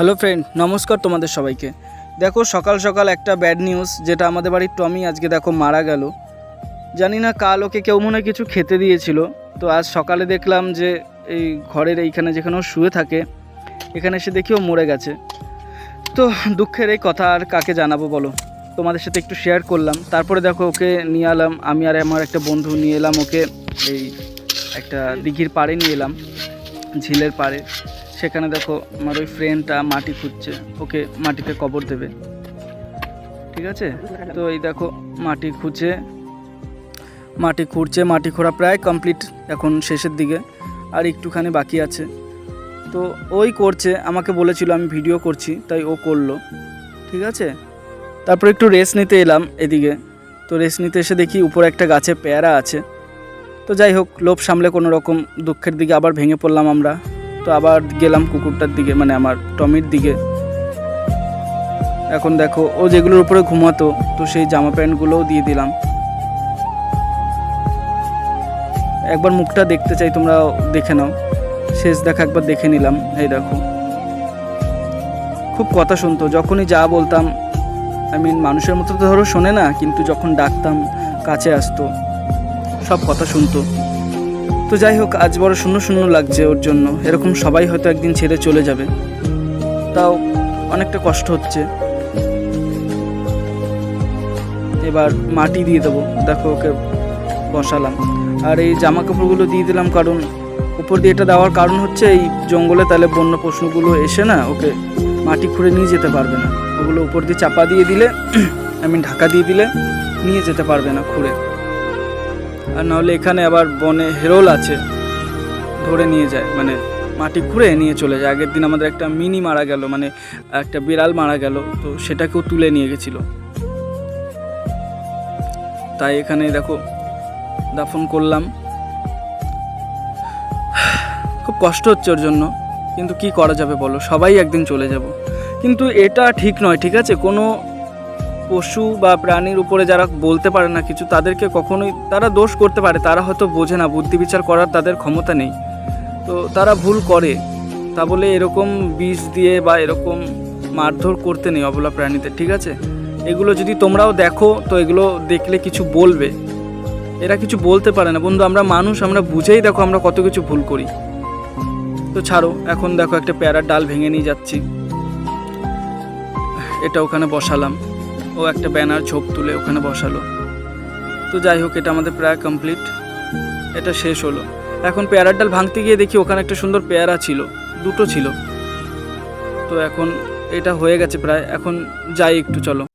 Hello friend, নমস্কার তোমাদের সবাইকে। দেখো, সকাল সকাল একটা ব্যাড নিউজ, যেটা আমাদের বাড়ির টমি আজকে দেখো মারা গেল। জানি না কাল ওকে কেউ মনে কিছু খেতে দিয়েছিল। তো আজ সকালে দেখলাম যে এই ঘরের এইখানে যেখানে ও শুয়ে থাকে, এখানে এসে দেখি ও মরে গেছে। তো দুঃখের এই কথা আর কাকে জানাব বলো? তোমাদের সাথে একটু শেয়ার করলাম। তারপরে দেখো ওকে নিয়ে এলাম, আমি আর আমার একটা বন্ধু নিয়ে এলাম ওকে, এই একটা দিঘির পাড়ে নিয়ে এলাম, ঝিলের পাড়ে। সেখানে দেখো আমার ওই ফ্রেন্ডটা মাটি খুঁজছে। ওকে মাটিতে কবর দেবে। ঠিক আছে? তো এই দেখো, মাটি খুঁজে মাটি খুঁড়ছে, মাটি খোঁড়া প্রায় কমপ্লিট এখন শেষের দিকে। আর একটুখানি বাকি আছে। তো ওই করছে, আমাকে বলেছিল আমি ভিডিও করছি, তাই ও করল। ঠিক আছে? তারপর একটু রেস্ট নিতে এলাম এদিকে। তো রেস্ট নিতে এসে দেখি উপরে একটা গাছে পেয়ারা আছে। তো যাই হোক, লোভ সামলে কোনো রকম দুঃখের দিকে আবার ভেঙে পড়লাম আমরা। তো আবার গেলাম কুকুরটার দিকে মানে আমার টমির দিকে। এখন দেখো, ও যেগুলোর উপরে ঘুমাতো, তো সেই জামা প্যান্টগুলোও দিয়ে দিলাম। একবার মুখটা দেখতে চাই, তোমরা দেখে নাও। শেষ দেখা একবার দেখে নিলাম, এই দেখো। খুব কথা শুনতো, যখনই যা বলতাম আই মিন মানুষের মতো তো ধরো শোনে না, কিন্তু যখন ডাকতাম, কাছে আসতো, সব কথা শুনতো। তো যাই হোক, আজ বড় শূন্য শূন্য লাগছে ওর জন্য। এরকম সবাই হয়তো একদিন ছেড়ে চলে যাবে। তাও অনেকটা কষ্ট হচ্ছে। এবার মাটি দিয়ে দেবো। দেখো, ওকে বসালাম। আর এই জামা কাপড়গুলো দিয়ে দিলাম কারণ উপর দিয়ে এটা দেওয়ার কারণ হচ্ছে এই জঙ্গলে তাহলে বন্য পশুগুলো এসে না ওকে মাটি খুঁড়ে নিয়ে যেতে পারবে না। ওগুলো উপর দিয়ে চাপা দিয়ে দিলে আই মিন ঢাকা দিয়ে দিলে নিয়ে যেতে পারবে না খুঁড়ে। আর নাহলে এখানে আবার বনে হেরোল আছে, ধরে নিয়ে যায় মানে মাটি খুঁড়ে নিয়ে চলে যায়। আগের দিন আমাদের একটা মিনি মারা গেল মানে একটা বিড়াল মারা গেল, তো সেটাকেও তুলে নিয়ে গেছিল। তাই এখানে দেখো, দাফন করলাম। খুব কষ্ট হচ্ছে ওর জন্য, কিন্তু কি করা যাবে বলো? সবাই একদিন চলে যাব। কিন্তু এটা ঠিক নয়, ঠিক আছে? কোনো পশু বা প্রাণীর উপরে যারা বলতে পারে না কিছু, তাদেরকে কখনোই তারা দোষ করতে পারে, তারা হয়তো বোঝে না, বুদ্ধি বিচার করার তাদের ক্ষমতা নেই। তো তারা ভুল করে, তা বলে এরকম বিষ দিয়ে বা এরকম মারধর করতে নেই অবলা প্রাণীদের, ঠিক আছে? এগুলো যদি তোমরাও দেখো, তো এগুলো দেখলে কিছু বলবে। এরা কিছু বলতে পারে না। বন্ধু, আমরা মানুষ, আমরা বুঝেই দেখো আমরা কত কিছু ভুল করি। তো ছাড়ো, এখন দেখো একটা প্যারার ডাল ভেঙে নিয়ে যাচ্ছি। এটা ওখানে বসালাম। ও একটা ব্যানার ঝোপ তুলে ওখানে বসালো। তো যাই হোক, এটা আমাদের প্রায় কমপ্লিট এটা শেষ হলো। এখন পেয়ারার ডাল ভাঙতে গিয়ে দেখি ওখানে একটা সুন্দর পেয়ারা ছিল, দুটো ছিল। তো এখন এটা হয়ে গেছে প্রায়। এখন যাই একটু, চলো।